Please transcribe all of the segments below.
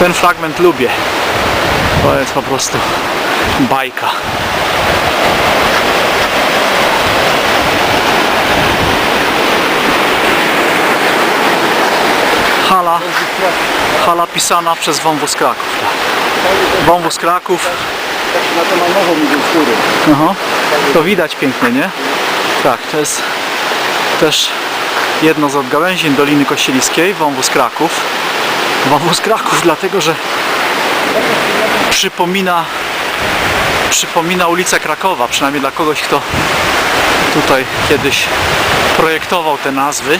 Ten fragment lubię. To jest po prostu bajka. Hala, hala pisana przez wąwóz Kraków. Tak. Wąwóz Kraków, Na to ma nową skóry. Aha. To widać pięknie, nie? Tak, to jest też jedno z odgałęzień Doliny Kościeliskiej, wąwóz Kraków. Wąwóz Kraków dlatego, że przypomina przypomina ulicę Krakowa, przynajmniej dla kogoś, kto tutaj kiedyś projektował te nazwy.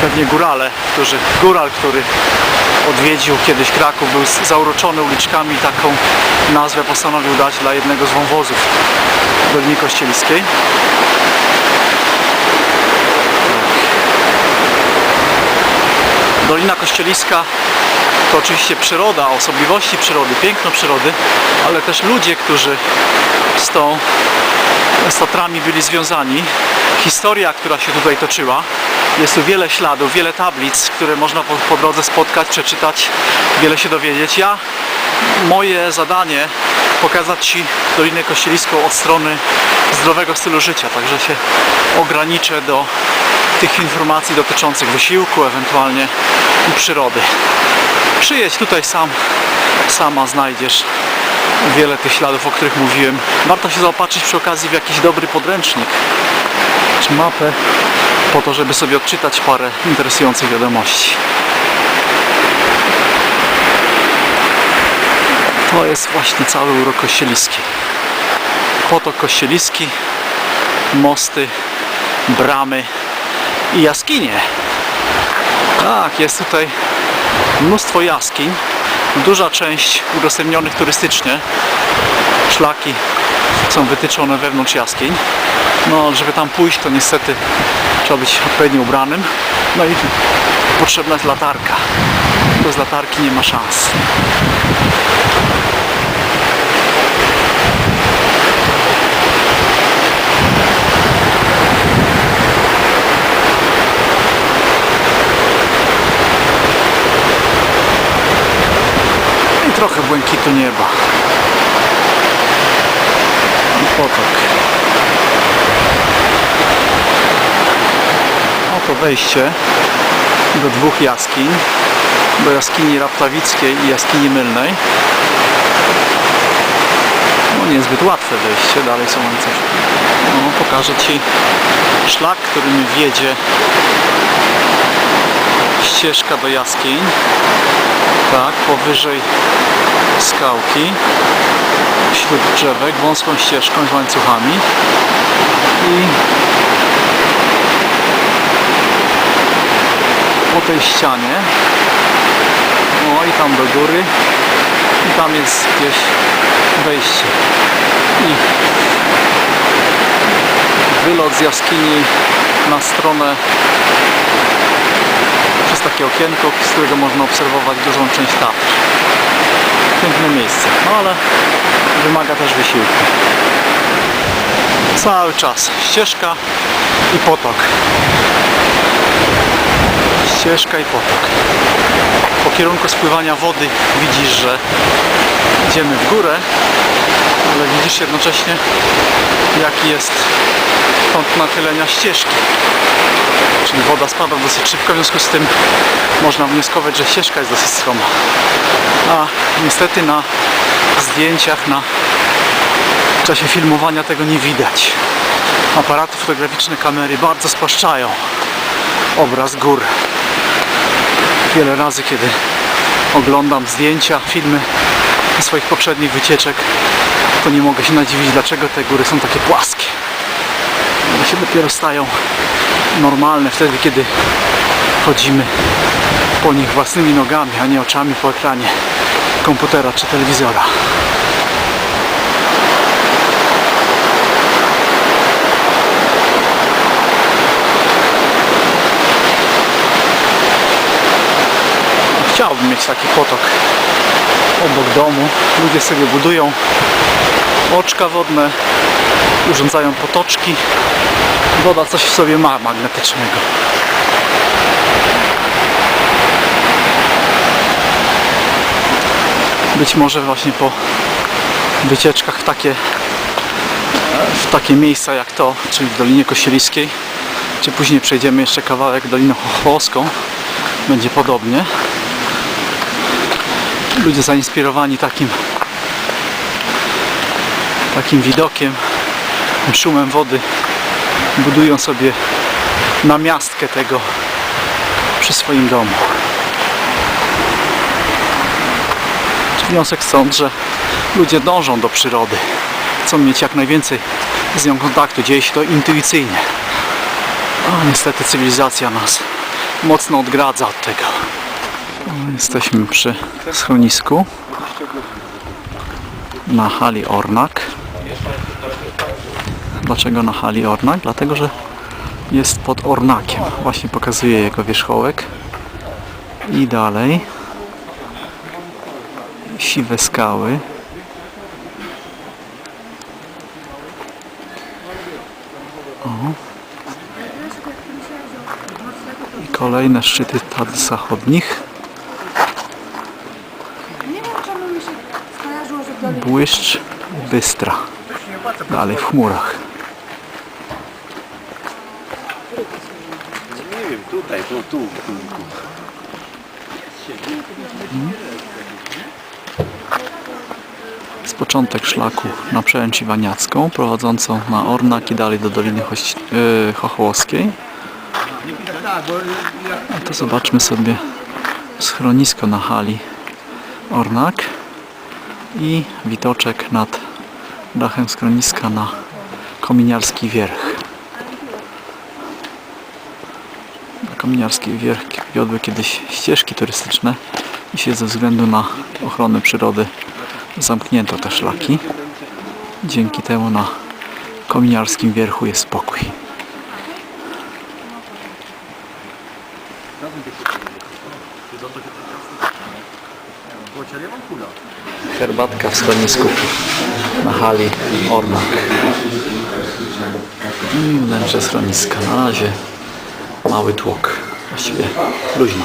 Pewnie górale, którzy, góral, który odwiedził kiedyś Kraków, był zauroczony uliczkami taką nazwę postanowił dać dla jednego z wąwozów Doliny Kościeliskiej. Dolina Kościeliska to oczywiście przyroda, osobliwości przyrody, piękno przyrody, ale też ludzie, którzy z tą z Tatrami byli związani. Historia, która się tutaj toczyła. Jest tu wiele śladów, wiele tablic, które można po, po drodze spotkać, przeczytać, wiele się dowiedzieć. Ja, moje zadanie pokazać Ci Dolinę Kościeliską od strony zdrowego stylu życia, także się ograniczę do tych informacji dotyczących wysiłku, ewentualnie przyrody. Przyjedź tutaj sam, sama znajdziesz wiele tych śladów, o których mówiłem. Warto się zaopatrzyć przy okazji w jakiś dobry podręcznik czy mapę po to, żeby sobie odczytać parę interesujących wiadomości. To jest właśnie cały urok kościeliski. Potok kościeliski, mosty, bramy i jaskinie. Tak, jest tutaj mnóstwo jaskiń. Duża część udostępnionych turystycznie. Szlaki są wytyczone wewnątrz jaskiń. No, żeby tam pójść, to niestety trzeba być odpowiednio ubranym. No i potrzebna jest latarka. Bez latarki nie ma szans. Trochę błękitu nieba. I potok. Oto wejście do dwóch jaskiń. Do jaskini Raptawickiej i jaskini Mylnej. No niezbyt łatwe wejście, dalej są łańcuchy. No, pokażę Ci szlak, którym wiedzie ścieżka do jaskiń. Tak, powyżej skałki, wśród drzewek, wąską ścieżką z łańcuchami i po tej ścianie no i tam do góry i tam jest gdzieś wejście i wylot z jaskini na stronę przez takie okienko, z którego można obserwować dużą część Tatr. Piękne miejsce, no ale wymaga też wysiłku. Cały czas ścieżka i potok. Ścieżka i potok. Po kierunku spływania wody widzisz, że idziemy w górę, ale widzisz jednocześnie jaki jest kąt nachylenia ścieżki. Czyli woda spada dosyć szybko, w związku z tym można wnioskować, że ścieżka jest dosyć stroma. A niestety na zdjęciach, na czasie filmowania tego nie widać. Aparaty fotograficzne, kamery bardzo spłaszczają obraz gór. Wiele razy, kiedy oglądam zdjęcia, filmy ze swoich poprzednich wycieczek, to nie mogę się nadziwić, dlaczego te góry są takie płaskie. One się dopiero stają normalne wtedy, kiedy chodzimy po nich własnymi nogami, a nie oczami po ekranie komputera czy telewizora. Chciałbym mieć taki potok obok domu. Ludzie sobie budują oczka wodne, urządzają potoczki. Woda coś w sobie ma magnetycznego. Być może właśnie po wycieczkach w takie, w takie miejsca jak to, czyli w Dolinie Kościeliskiej, czy później przejdziemy jeszcze kawałek Doliną Chochłowską, będzie podobnie. Ludzie zainspirowani takim takim widokiem, szumem wody budują sobie namiastkę tego przy swoim domu. Wniosek stąd, że ludzie dążą do przyrody. Chcą mieć jak najwięcej z nią kontaktu. Dzieje się to intuicyjnie. A niestety cywilizacja nas mocno odgradza od tego. Jesteśmy przy schronisku na hali Ornak. Dlaczego na hali Ornak? Dlatego, że jest pod Ornakiem. Właśnie pokazuję jego wierzchołek. I dalej siwe skały. O. I kolejne szczyty tad zachodnich. Błyszcz Bystra. Dalej w chmurach. Nie wiem, tutaj, tu, tu, tu. z początek szlaku na przełęcz Iwaniacką, prowadzącą na Ornak i dalej do Doliny Choś- yy, Chochołowskiej. No to zobaczmy sobie schronisko na hali Ornak i widoczek nad dachem schroniska na Kominiarski Wierch. Na Kominiarski Wierch wiodły kiedyś ścieżki turystyczne i się ze względu na ochronę przyrody zamknięto te szlaki. Dzięki temu na kominiarskim wierchu jest spokój. Herbatka w schronisku na hali Ornak. I wnętrze schroniska. Na razie mały tłok. Właściwie luźno.